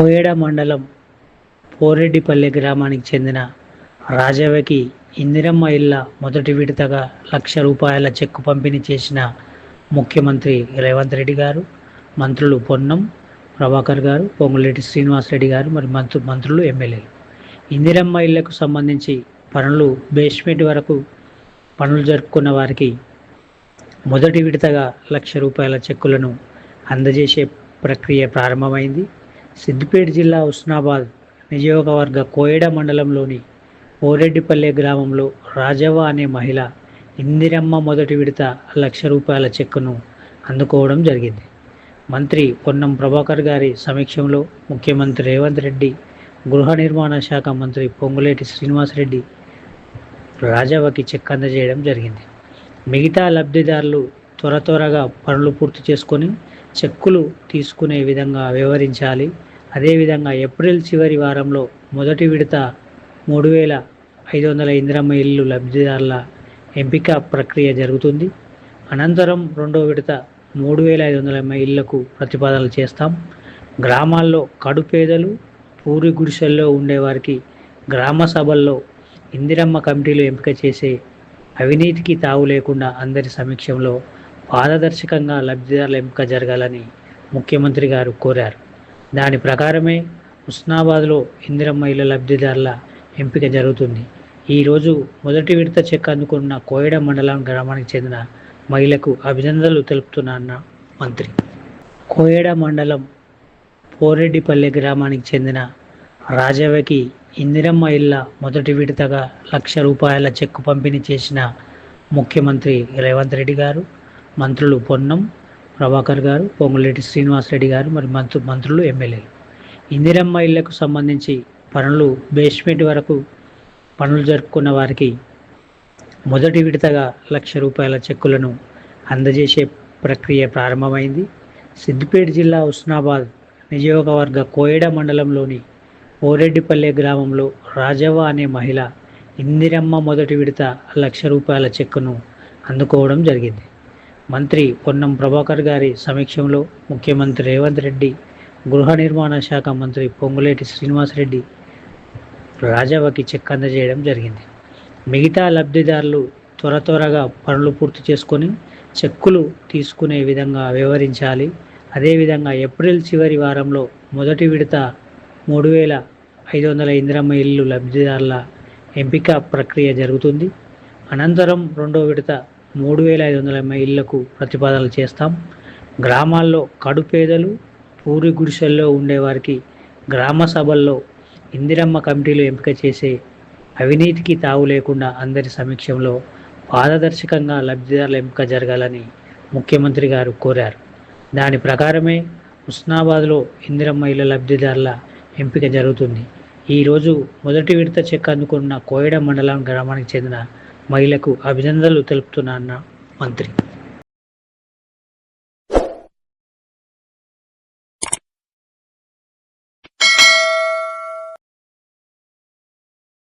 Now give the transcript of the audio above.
కోయడ మండలం పోరెడ్డిపల్లె గ్రామానికి చెందిన రాజవ్వకి ఇందిరమ్మ ఇళ్ళ మొదటి విడతగా లక్ష రూపాయల చెక్కు పంపిణీ చేసిన ముఖ్యమంత్రి రేవంత్ రెడ్డి గారు మంత్రులు పొన్నం ప్రభాకర్ గారు పొంగులేటి శ్రీనివాసరెడ్డి గారు మరి మంత్రు మంత్రులు ఎమ్మెల్యేలు. ఇందిరమ్మ ఇళ్ళకు సంబంధించి పనులు బేస్మెంట్ వరకు పనులు జరుపుకున్న వారికి మొదటి విడతగా లక్ష రూపాయల చెక్కులను అందజేసే ప్రక్రియ ప్రారంభమైంది. సిద్దిపేట జిల్లా ఉస్నాబాద్ నియోజకవర్గ కోయడ మండలంలోని ఓరెడ్డిపల్లె గ్రామంలో రాజవ్వ అనే మహిళ ఇందిరమ్మ మొదటి విడత లక్ష రూపాయల చెక్కును అందుకోవడం జరిగింది. మంత్రి పొన్నం ప్రభాకర్ గారి సమీక్షంలో ముఖ్యమంత్రి రేవంత్ రెడ్డి గృహ నిర్మాణ శాఖ మంత్రి పొంగులేటి శ్రీనివాసరెడ్డి రాజవ్వకి చెక్ అందజేయడం జరిగింది. మిగతా లబ్ధిదారులు త్వర త్వరగా పనులు పూర్తి చేసుకొని చెక్కులు తీసుకునే విధంగా వ్యవహరించాలి. అదేవిధంగా ఏప్రిల్ చివరి వారంలో మొదటి విడత మూడు వేల ఐదు వందల ఇందిరమ్మ ఇల్లు లబ్ధిదారుల ఎంపిక ప్రక్రియ జరుగుతుంది. అనంతరం రెండో విడత మూడు వేల ఐదు వందల ఇళ్ళకు ప్రతిపాదనలు చేస్తాం. గ్రామాల్లో కడుపేదలు పూరి గుడిసెల్లో ఉండేవారికి గ్రామ సభల్లో ఇందిరమ్మ కమిటీలు ఎంపిక చేసే అవినీతికి తావు లేకుండా అందరి సమీక్షంలో పారదర్శకంగా లబ్ధిదారుల ఎంపిక జరగాలని ముఖ్యమంత్రి గారు కోరారు. దాని ప్రకారమే హుస్నాబాద్లో ఇందిరమ్మ ఇళ్ళ లబ్ధిదారుల ఎంపిక జరుగుతుంది. ఈరోజు మొదటి విడత చెక్ అందుకున్న కోయడ మండలం గ్రామానికి చెందిన మహిళకు అభినందనలు తెలుపుతున్న మంత్రి. కోయడ మండలం పోరెడ్డిపల్లె గ్రామానికి చెందిన రాజవ్వకి ఇందిరమ్మ ఇళ్ళ మొదటి విడతగా లక్ష రూపాయల చెక్కు పంపిణీ చేసిన ముఖ్యమంత్రి రేవంత్ రెడ్డి గారు మంత్రులు పొన్నం ప్రభాకర్ గారు పొంగులేటి శ్రీనివాసరెడ్డి గారు మరి మంత్రు మంత్రులు ఎమ్మెల్యేలు. ఇందిరమ్మ ఇళ్ళకు సంబంధించి పనులు బేస్మెంట్ వరకు పనులు జరుపుకున్న వారికి మొదటి విడతగా లక్ష రూపాయల చెక్కులను అందజేసే ప్రక్రియ ప్రారంభమైంది. సిద్దిపేట జిల్లా ఉస్నాబాద్ నియోజకవర్గ కోయడ మండలంలోని ఓరెడ్డిపల్లె గ్రామంలో రాజవ్వ అనే మహిళ ఇందిరమ్మ మొదటి విడత లక్ష రూపాయల చెక్కును అందుకోవడం జరిగింది. మంత్రి పొన్నం ప్రభాకర్ గారి సమీక్షంలో ముఖ్యమంత్రి రేవంత్ రెడ్డి గృహ నిర్మాణ శాఖ మంత్రి పొంగులేటి శ్రీనివాసరెడ్డి రాజవ్వకి చెక్ అందజేయడం జరిగింది. మిగతా లబ్ధిదారులు త్వర త్వరగా పనులు పూర్తి చేసుకొని చెక్కులు తీసుకునే విధంగా వ్యవహరించాలి. అదేవిధంగా ఏప్రిల్ చివరి వారంలో మొదటి విడత మూడు వేల ఐదు వందల ఇందిరమ్మ ఇల్లు లబ్ధిదారుల ఎంపిక ప్రక్రియ జరుగుతుంది. అనంతరం రెండో విడత మూడు వేల ఐదు వందల ఇళ్ళకు ప్రతిపాదనలు చేస్తాం. గ్రామాల్లో కడుపేదలు పూరి గుడిసెల్లో ఉండేవారికి గ్రామ సభల్లో ఇందిరమ్మ కమిటీలు ఎంపిక చేసే అవినీతికి తావు లేకుండా అందరి సమీక్షంలో పారదర్శకంగా లబ్ధిదారుల ఎంపిక జరగాలని ముఖ్యమంత్రి గారు కోరారు. దాని ప్రకారమే హుస్నాబాద్లో ఇందిరమ్మ ఇళ్ళ లబ్ధిదారుల ఎంపిక జరుగుతుంది. ఈరోజు మొదటి విడత చెక్ అందుకున్న కోయడ మండలం గ్రామానికి చెందిన మహిళకు అభినందనలు తెలుపుతున్న మంత్రి.